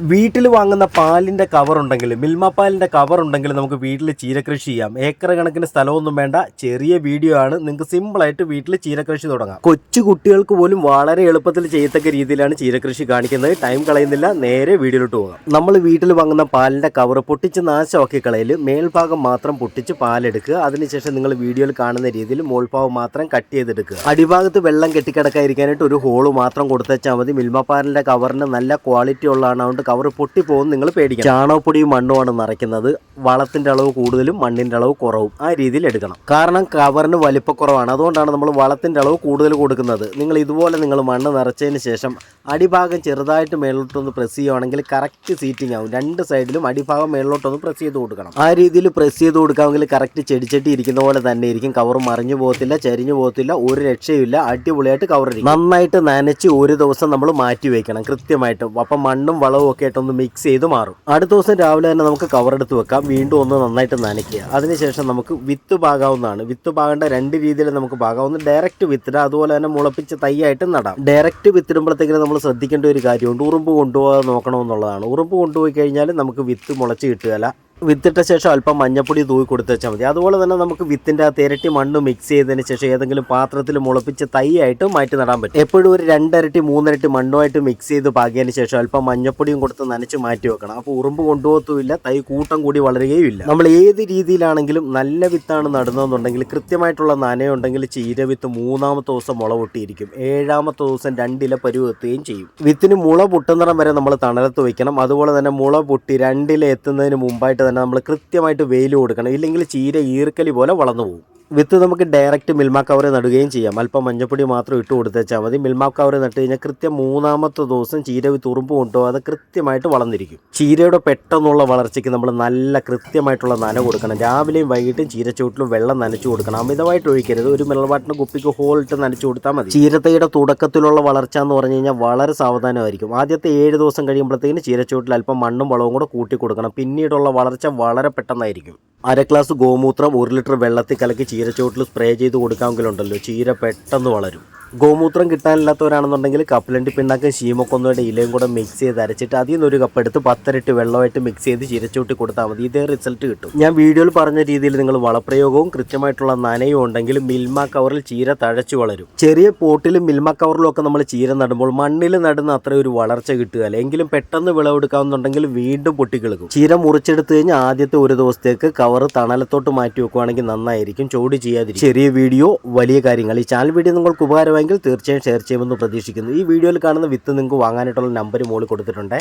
വീട്ടിൽ വാങ്ങുന്ന പാലിന്റെ കവർ ഉണ്ടെങ്കിൽ മിൽമ പാലിന്റെ കവർ ഉണ്ടെങ്കിൽ നമുക്ക് വീട്ടിൽ ചീര കൃഷി ചെയ്യാം. ഏക്കർ കണക്കിന് സ്ഥലമൊന്നും വേണ്ട. ചെറിയ വീഡിയോ ആണ്. നിങ്ങൾക്ക് സിമ്പിൾ ആയിട്ട് വീട്ടിൽ ചീരകൃഷി തുടങ്ങാം. കൊച്ചു കുട്ടികൾക്ക് പോലും വളരെ എളുപ്പത്തിൽ ചെയ്യത്തക്ക രീതിയിലാണ് ചീര കൃഷി കാണിക്കുന്നത്. ടൈം കളയുന്നില്ല. നേരെ വീഡിയോയിലോട്ട് പോകാം. നമ്മൾ വീട്ടിൽ വാങ്ങുന്ന പാലിന്റെ കവർ പൊട്ടിച്ച് നാശമാക്കി കളയൽ മേൽഭാഗം മാത്രം പൊട്ടിച്ച് പാലെടുക്കുക. അതിനുശേഷം നിങ്ങൾ വീഡിയോയിൽ കാണുന്ന രീതിയിൽ മോൾഭാഗം മാത്രം കട്ട് ചെയ്തെടുക്കുക. അടിഭാഗത്ത് വെള്ളം കെട്ടിക്കിടക്കാതിരിക്കാനായിട്ട് ഒരു ഹോൾ മാത്രം കൊടുത്തുവെച്ചാൽ മതി. മിൽമ പാലിന്റെ കവറിന് നല്ല ക്വാളിറ്റി ഉള്ളതാണ്. കവർ പൊട്ടിപ്പോകും നിങ്ങൾ പേടിക്കണം. ചാണകപ്പൊടിയും മണ്ണുമാണ് നിറയ്ക്കുന്നത്. വളത്തിന്റെ അളവ് കൂടുതലും മണ്ണിന്റെ അളവ് കുറവും. ആ രീതിയിൽ എടുക്കണം. കാരണം കവറിന് വലിപ്പക്കുറവാണ്. അതുകൊണ്ടാണ് നമ്മൾ വളത്തിന്റെ അളവ് കൂടുതൽ കൊടുക്കുന്നത്. നിങ്ങൾ ഇതുപോലെ നിങ്ങൾ മണ്ണ് നിറച്ചതിന് ശേഷം അടിഭാഗം ചെറുതായിട്ട് മേളിലോട്ടൊന്ന് പ്രസ് ചെയ്യുവാണെങ്കിൽ കറക്റ്റ് സീറ്റിംഗ് ആവും. രണ്ട് സൈഡിലും അടിഭാഗം മേളിലോട്ടൊന്ന് പ്രസ് ചെയ്ത് കൊടുക്കണം. ആ രീതിയിൽ പ്രസ് ചെയ്ത് കൊടുക്കാമെങ്കിൽ കറക്റ്റ് ചെടിച്ചട്ടി ഇരിക്കുന്ന പോലെ തന്നെ ഇരിക്കും. കവർ മറിഞ്ഞു പോകത്തില്ല ചരിഞ്ഞു പോകത്തില്ല ഒരു രക്ഷയില്ല അടിപൊളിയായിട്ട് കവർ ഇരിക്കും നന്നായിട്ട് നനച്ച് ഒരു ദിവസം നമ്മൾ മാറ്റി വയ്ക്കണം കൃത്യമായിട്ട്. അപ്പം മണ്ണും വളവും ഒക്കെ ആയിട്ടൊന്ന് മിക്സ് ചെയ്ത് മാറും. അടുത്ത ദിവസം രാവിലെ തന്നെ നമുക്ക് കവർ എടുത്ത് വെക്കാം. വീണ്ടും ഒന്ന് നന്നായിട്ട് നനയ്ക്കുക. അതിനുശേഷം നമുക്ക് വിത്ത് പാകാവുന്നതാണ്. വിത്ത് പാകേണ്ട രണ്ട് രീതിയിൽ നമുക്ക് പാകാം ഒന്ന് ഡയറക്റ്റ് വിത്തിടാം അതുപോലെ തന്നെ മുളപ്പിച്ച് തൈയായിട്ട് നടാം. ഡയറക്റ്റ് വിത്തിടുമ്പോഴത്തേക്കിനും നമ്മൾ ശ്രദ്ധിക്കേണ്ട ഒരു കാര്യമുണ്ട്. ഉറുമ്പ് കൊണ്ടുപോകാതെ നോക്കണമെന്നുള്ളതാണ്. ഉറുമ്പ് കൊണ്ടുപോയി കഴിഞ്ഞാൽ നമുക്ക് വിത്ത് മുളച്ച് കിട്ടുകയില്ല. വിത്തിട്ട ശേഷം അല്പം മഞ്ഞപ്പൊടി തൂവി കൊടുത്ത് വെച്ചാൽ മതി. അതുപോലെ തന്നെ നമുക്ക് വിത്തിന്റെ അകത്ത് ഇരട്ടി മണ്ണ് മിക്സ് ചെയ്തതിന് ശേഷം ഏതെങ്കിലും പാത്രത്തിൽ മുളപ്പിച്ച് തൈയായിട്ട് മാറ്റി നടാൻ പറ്റും. എപ്പോഴും ഒരു രണ്ടരട്ടി മൂന്നരട്ടി മണ്ണുമായിട്ട് മിക്സ് ചെയ്ത് പാകിയതിന് ശേഷം അല്പം മഞ്ഞപ്പൊടിയും കൊടുത്ത് നനച്ച് മാറ്റി വെക്കണം. അപ്പോൾ ഉറുമ്പ് കൊണ്ടുപോകത്തുമില്ല തൈ കൂട്ടം കൂടി വളരുകയും ഇല്ല നമ്മൾ ഏത് രീതിയിലാണെങ്കിലും നല്ല വിത്താണ് നടുന്നതെന്നുണ്ടെങ്കിൽ കൃത്യമായിട്ടുള്ള നനയുണ്ടെങ്കിൽ ചീര വിത്ത് മൂന്നാമത്തെ ദിവസം മുള പൊട്ടിയിരിക്കും. ഏഴാമത്തെ ദിവസം രണ്ടില പരുവെത്തുകയും ചെയ്യും. വിത്തിന് മുള പൊട്ടുന്നിടം വരെ നമ്മൾ തണലത്ത് വയ്ക്കണം അതുപോലെ തന്നെ മുള പൊട്ടി രണ്ടില എത്തുന്നതിന് മുമ്പായിട്ട് തന്നെ നമ്മൾ കൃത്യമായിട്ട് വെയിൽ കൊടുക്കണം. ഇല്ലെങ്കിൽ ചീര ഈർക്കലി പോലെ വളർന്നു പോകും. വിത്ത് നമുക്ക് ഡയറക്റ്റ് മിൽമ കവർ നടുകയും ചെയ്യാം. അല്പം മഞ്ഞപ്പൊടി മാത്രം ഇട്ട് കൊടുത്തേച്ചാൽ മതി. മിൽമ കവർ നട്ട് കഴിഞ്ഞാൽ കൃത്യം മൂന്നാമത്തെ ദിവസം ചീര വിത്ത് ഉറുമ്പ് കൊണ്ടുപോകാതെ കൃത്യമായിട്ട് വളർന്നിരിക്കും. ചീരയുടെ പെട്ടെന്നുള്ള വളർച്ചയ്ക്ക് നമ്മൾ നല്ല കൃത്യമായിട്ടുള്ള നന കൊടുക്കണം. രാവിലെയും വൈകിട്ടും ചീരച്ചൂട്ടിലും വെള്ളം നനച്ചു കൊടുക്കണം. അമിതമായിട്ട് ഒഴിക്കരുത്. ഒരു മിളവാട്ടിന് കുപ്പിക്ക് ഹോൾ ഇട്ട് നനച്ചു കൊടുത്താൽ മതി. ചീരത്തയുടെ തുടക്കത്തിലുള്ള വളർച്ച എന്ന് പറഞ്ഞു കഴിഞ്ഞാൽ വളരെ സാവധാനമായിരിക്കും. ആദ്യത്തെ ഏഴ് ദിവസം കഴിയുമ്പോഴത്തേക്കിന് ചീരച്ചൂട്ടിൽ അല്പം മണ്ണും വളവും കൂടെ കൂട്ടി കൊടുക്കണം. പിന്നീടുള്ള വളർച്ച വളരെ പെട്ടെന്നായിരിക്കും. അര ഗ്ലാസ് ഗോമൂത്രം ഒരു ലിറ്റർ വെള്ളത്തിൽ കലക്കി ചീരച്ചോട്ടിൽ സ്പ്രേ ചെയ്ത് കൊടുക്കാമെങ്കിലുണ്ടല്ലോ. ചീര പെട്ടെന്ന് വളരും. ഗോമൂത്രം കിട്ടാനില്ലാത്തവരാണെന്നുണ്ടെങ്കിൽ കപ്പലണ്ടി പിണ്ണാക്ക് ശീമക്കൊന്നയുടെ ഇലയും കൂടെ മിക്സ് ചെയ്ത് അരച്ചിട്ട് അതിൽ നിന്ന് ഒരു കപ്പ് എടുത്ത് പത്തരട്ട് വെള്ളമായിട്ട് മിക്സ് ചെയ്ത് ചിരച്ചൂട്ടി കൊടുത്താൽ മതി. ഇതേ റിസൾട്ട് കിട്ടും. ഞാൻ വീഡിയോയിൽ പറഞ്ഞ രീതിയിൽ നിങ്ങൾ വളപ്രയോഗവും കൃത്യമായിട്ടുള്ള നനയും ഉണ്ടെങ്കിൽ മിൽമ കവറിൽ ചീര തഴച്ചു വളരും. ചെറിയ പോട്ടിലും മിൽമ കവറിലും ഒക്കെ നമ്മൾ ചീര നടുമ്പോൾ മണ്ണിൽ നടുന്ന അത്ര ഒരു വളർച്ച കിട്ടുകയില്ല എങ്കിലും പെട്ടെന്ന് വിളവെടുക്കാവുന്നുണ്ടെങ്കിൽ വീണ്ടും പൊട്ടിക്കിളക്കും ചീര മുറിച്ചെടുത്ത് കഴിഞ്ഞാൽ ആദ്യത്തെ ഒരു ദിവസത്തേക്ക് കവർ തണലത്തോട്ട് മാറ്റി വെക്കുവാണെങ്കിൽ നന്നായിരിക്കും. ചോട് ചെയ്യാതിരിക്കും. ചെറിയ വീഡിയോ വലിയ കാര്യങ്ങൾ. ഈ ചാനൽ വീഡിയോ നിങ്ങൾക്ക് ഉപകാരമെങ്കിൽ തീർച്ചയായും ഷെയർ ചെയ്യുമെന്ന് പ്രതീക്ഷിക്കുന്നു. ഈ വീഡിയോയിൽ കാണുന്ന വിത്ത് നിങ്ങൾക്ക് വാങ്ങാനായിട്ടുള്ള നമ്പർ മുകളിൽ കൊടുത്തിട്ടുണ്ട്.